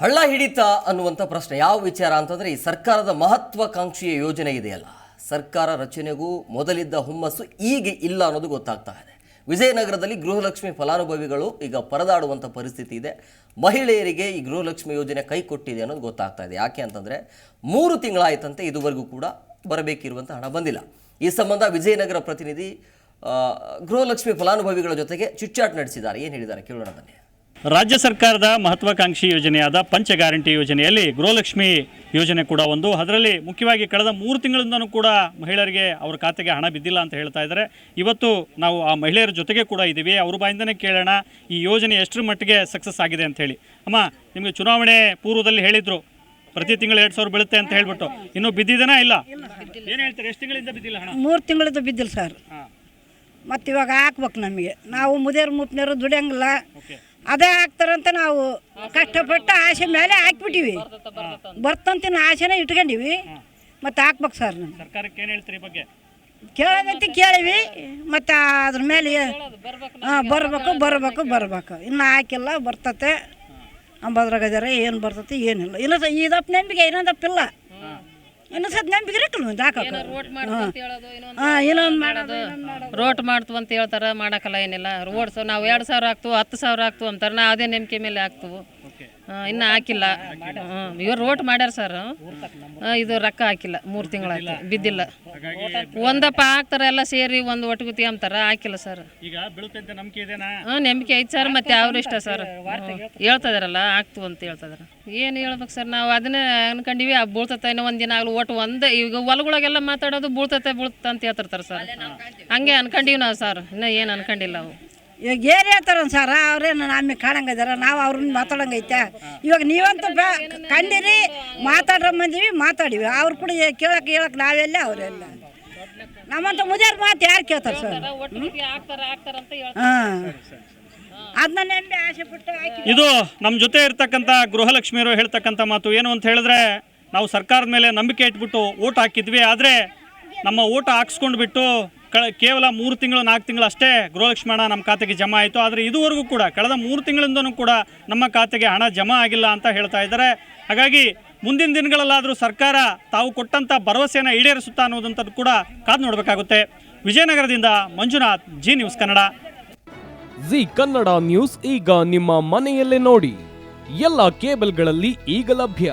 ಹಳ್ಳ ಹಿಡಿತ ಅನ್ನುವಂಥ ಪ್ರಶ್ನೆ ಯಾವ ವಿಚಾರ ಅಂತಂದರೆ ಈ ಸರ್ಕಾರದ ಮಹತ್ವಾಕಾಂಕ್ಷಿಯ ಯೋಜನೆ ಇದೆಯಲ್ಲ. ಸರ್ಕಾರ ರಚನೆಗೂ ಮೊದಲಿದ್ದ ಹುಮ್ಮಸ್ಸು ಈಗ ಇಲ್ಲ ಅನ್ನೋದು ಗೊತ್ತಾಗ್ತಾ ಇದೆ. ವಿಜಯನಗರದಲ್ಲಿ ಗೃಹಲಕ್ಷ್ಮಿ ಫಲಾನುಭವಿಗಳು ಈಗ ಪರದಾಡುವಂಥ ಪರಿಸ್ಥಿತಿ ಇದೆ. ಮಹಿಳೆಯರಿಗೆ ಈ ಗೃಹಲಕ್ಷ್ಮಿ ಯೋಜನೆ ಕೈ ಕೊಟ್ಟಿದೆ ಅನ್ನೋದು ಗೊತ್ತಾಗ್ತಾ ಇದೆ. ಯಾಕೆ ಅಂತಂದರೆ ಮೂರು ತಿಂಗಳಾಯಿತಂತೆ ಇದುವರೆಗೂ ಕೂಡ ಬರಬೇಕಿರುವಂಥ ಹಣ ಬಂದಿಲ್ಲ. ಈ ಸಂಬಂಧ ವಿಜಯನಗರ ಪ್ರತಿನಿಧಿ ಗೃಹಲಕ್ಷ್ಮಿ ಫಲಾನುಭವಿಗಳ ಜೊತೆಗೆ ಚುಚ್ಚಾಟ್ ನಡೆಸಿದ್ದಾರೆ. ಏನು ಹೇಳಿದ್ದಾರೆ ಕೇಳೋಣ ಬನ್ನಿ. ರಾಜ್ಯ ಸರ್ಕಾರದ ಮಹತ್ವಾಕಾಂಕ್ಷಿ ಯೋಜನೆಯಾದ ಪಂಚ ಗ್ಯಾರಂಟಿ ಯೋಜನೆಯಲ್ಲಿ ಗೃಹಲಕ್ಷ್ಮಿ ಯೋಜನೆ ಕೂಡ ಒಂದು. ಅದರಲ್ಲಿ ಮುಖ್ಯವಾಗಿ ಕಳೆದ ಮೂರು ತಿಂಗಳಿಂದನೂ ಕೂಡ ಮಹಿಳೆಯರಿಗೆ ಅವ್ರ ಖಾತೆಗೆ ಹಣ ಬಿದ್ದಿಲ್ಲ ಅಂತ ಹೇಳ್ತಾ ಇದ್ದಾರೆ. ಇವತ್ತು ನಾವು ಆ ಮಹಿಳೆಯರ ಜೊತೆಗೆ ಕೂಡ ಇದ್ದೀವಿ. ಅವ್ರ ಬಾಯಿಂದನೇ ಕೇಳೋಣ ಈ ಯೋಜನೆ ಎಷ್ಟರ ಮಟ್ಟಿಗೆ ಸಕ್ಸಸ್ ಆಗಿದೆ ಅಂತ ಹೇಳಿ. ಅಮ್ಮ ನಿಮಗೆ ಚುನಾವಣೆ ಪೂರ್ವದಲ್ಲಿ ಹೇಳಿದ್ರು ಪ್ರತಿ ತಿಂಗಳು ಎರಡು ಸಾವಿರ ಬೀಳುತ್ತೆ ಅಂತ ಹೇಳ್ಬಿಟ್ಟು. ಇನ್ನೂ ಬಿದ್ದಿದೆನಾ ಇಲ್ಲ? ಏನು ಹೇಳ್ತಾರೆ? ಎಷ್ಟು ತಿಂಗಳಿಂದ ಬಿದ್ದಿಲ್ಲ ಹಣ? ಮೂರು ತಿಂಗಳಿಂದ ಬಿದ್ದಿಲ್ಲ ಸರ್. ಮತ್ತು ಇವಾಗ ಹಾಕ್ಬೇಕು ನಮಗೆ. ನಾವು ಮುದೇರು ಮುಪ್ನರು ದುಡಿಯಂಗಿಲ್ಲ. ಅದೇ ಹಾಕ್ತಾರಂತ ನಾವು ಕಷ್ಟಪಟ್ಟು ಆಸೆ ಮೇಲೆ ಹಾಕ್ಬಿಟ್ಟಿವಿ. ಬರ್ತಂತ ಆಸೆನೇ ಇಟ್ಕೊಂಡಿವಿ. ಮತ್ತು ಹಾಕ್ಬೇಕು ಸರ್ ನಾವು ಸರ್ಕಾರಕ್ಕೆ ಏನು ಹೇಳ್ತೀರಿ ಈ ಬಗ್ಗೆ? ಕೇಳೋದಂತ ಕೇಳಿವಿ. ಮತ್ತು ಅದ್ರ ಮೇಲೆ ಹಾಂ ಬರಬೇಕು ಬರಬೇಕು ಬರಬೇಕು ಇನ್ನು ಹಾಕಿಲ್ಲ ಬರ್ತತೆ. ಅಂಬದ್ರಾಗ ಇದಾರೆ ಏನು ಬರ್ತತೆ ಏನಿಲ್ಲ. ಇಲ್ಲ ಇದಪ್ಪ ನಂಬಿಕೆ ಇನ್ನೊಂದಪ್ಪ ಇಲ್ಲ ಇನ್ನೂ ಸ್ವಲ್ಪ ನಂಬಿಕೆ ಇರಕ್ಕಲ್ಲ ಒಂದು ಹಾಕಕ್ಕೆ? ಹಾಂ. ಇನ್ನೊಂದು ಮಾಡೋದು. ರೋಟ್ ಮಾಡ್ತು ಅಂತ ಹೇಳ್ತಾರ ಮಾಡಕ್ಕಲ್ಲ ಏನಿಲ್ಲ. ರೋಡ್ ಸ ನಾವು ಎರಡು ಸಾವಿರ ಹಾಕ್ತು ಹತ್ತು ಸಾವಿರ ಹಾಕ್ತು ಅಂತಾರೆ ನಾ ಅದೇ ನಂಬಿಕೆ ಮೇಲೆ ಹಾಕ್ತು. ಓಕೆ. ಇನ್ನು ಹಾಕಿಲ್ಲ. ಇವ್ರು ರೋಟ್ ಮಾಡ್ಯಾರ ಸರ್. ಇದು ರೊಕ್ಕ ಹಾಕಿಲ್ಲ ಮೂರು ತಿಂಗಳಾಯ್ತು ಬಿದ್ದಿಲ್ಲ. ಒಂದಪ್ಪ ಹಾಕ್ತಾರ ಎಲ್ಲ ಸೇರಿ ಒಂದು ಒಟ್ಟಗುತಿ ಅಂತಾರ ಹಾಕಿಲ್ಲ ಸರ್. ಈಗ ಬೀಳುತ್ತೆ ಅಂತ ನಂಬಿಕೆ ಐತೆ ಸರ್ ಮತ್ತೆ ಅವ್ರು ಇಷ್ಟ ಸರ್. ಹೇಳ್ತಾ ಇದಾರಲ್ಲ ಆಗ್ತು ಅಂತ ಹೇಳ್ತಾ ಇದಾರೆ ಏನು ಹೇಳ್ಬೇಕು ಸರ್ ನಾವು ಅದನ್ನೇ ಅನ್ಕೊಂಡಿವಿ ಆ ಬೀಳ್ತತೆ ಇನ್ನೂ ಒಂದು ದಿನ ಆಗಲು ಒಟ್ಟು ಒಂದೇ ಈಗ ಹೊಲಗಳಿಗೆಲ್ಲ ಮಾತಾಡೋದು ಬೀಳ್ತತೆ ಬೀಳ್ತ ಅಂತ ಹೇಳ್ತಿರ್ತಾರೆ ಸರ್. ಹಂಗೆ ಅನ್ಕೊಂಡಿವಿ ನಾವು ಸರ್. ಇನ್ನೂ ಏನು ಅನ್ಕೊಂಡಿಲ್ಲ ಅವು. ಇವಾಗ ಏನು ಹೇಳ್ತಾರ ಸರ್ ಅವ್ರೇನು ನಮಗೆ ಕಾಣಂಗಿದಾರ ನಾವು ಅವ್ರನ್ನ ಮಾತಾಡಂಗೈತೆ. ಇವಾಗ ನೀವಂತೂ ಬ ಕಂಡಿರಿ ಮಾತಾಡ್ರ ಬಂದೀವಿ ಮಾತಾಡಿವಿ. ಅವ್ರು ಕೂಡ ಕೇಳಕ್ಕೆ ಹೇಳಕ್ಕೆ ನಾವೆಲ್ಲ ಅವರೆಲ್ಲ. ನಮ್ಮಂತ ಮುಜಾರ್ ಮಾತು ಯಾರು ಕೇಳ್ತಾರೆ ಸರ್? ಹಾಂ. ಅದನ್ನ ನೆಂಬಿ ಆಸೆ ಪಟ್ಟು ಹಾಕಿ. ಇದು ನಮ್ಮ ಜೊತೆ ಇರ್ತಕ್ಕಂಥ ಗೃಹಲಕ್ಷ್ಮಿಯರು ಹೇಳ್ತಕ್ಕಂಥ ಮಾತು. ಏನು ಅಂತ ಹೇಳಿದ್ರೆ ನಾವು ಸರ್ಕಾರದ ಮೇಲೆ ನಂಬಿಕೆ ಇಟ್ಬಿಟ್ಟು ಓಟ್ ಹಾಕಿದ್ವಿ. ಆದರೆ ನಮ್ಮ ಓಟ್ ಹಾಕ್ಸ್ಕೊಂಡು ಬಿಟ್ಟು ಕೇವಲ ಮೂರು ತಿಂಗಳು, ನಾಲ್ಕು ತಿಂಗಳು ಅಷ್ಟೇ ಗೃಹಲಕ್ಷ್ಮಿ ಹಣ ನಮ್ಮ ಖಾತೆಗೆ ಜಮಾ ಆಯಿತು. ಆದರೆ ಇದುವರೆಗೂ ಕೂಡ, ಕಳೆದ ಮೂರು ತಿಂಗಳಿಂದನೂ ಕೂಡ ನಮ್ಮ ಖಾತೆಗೆ ಹಣ ಜಮಾ ಆಗಿಲ್ಲ ಅಂತ ಹೇಳ್ತಾ ಇದ್ದಾರೆ. ಹಾಗಾಗಿ ಮುಂದಿನ ದಿನಗಳಲ್ಲಾದರೂ ಸರ್ಕಾರ ತಾವು ಕೊಟ್ಟಂಥ ಭರವಸೆಯನ್ನು ಈಡೇರಿಸುತ್ತಾ ಅನ್ನೋದಂಥದ್ದು ಕೂಡ ಕಾದು ನೋಡಬೇಕಾಗುತ್ತೆ. ವಿಜಯನಗರದಿಂದ Manjunath, Zee news Kannada. Zee Kannada news ಈಗ ನಿಮ್ಮ ಮನೆಯಲ್ಲೇ ನೋಡಿ. ಎಲ್ಲ ಕೇಬಲ್ಗಳಲ್ಲಿ ಈಗ ಲಭ್ಯ.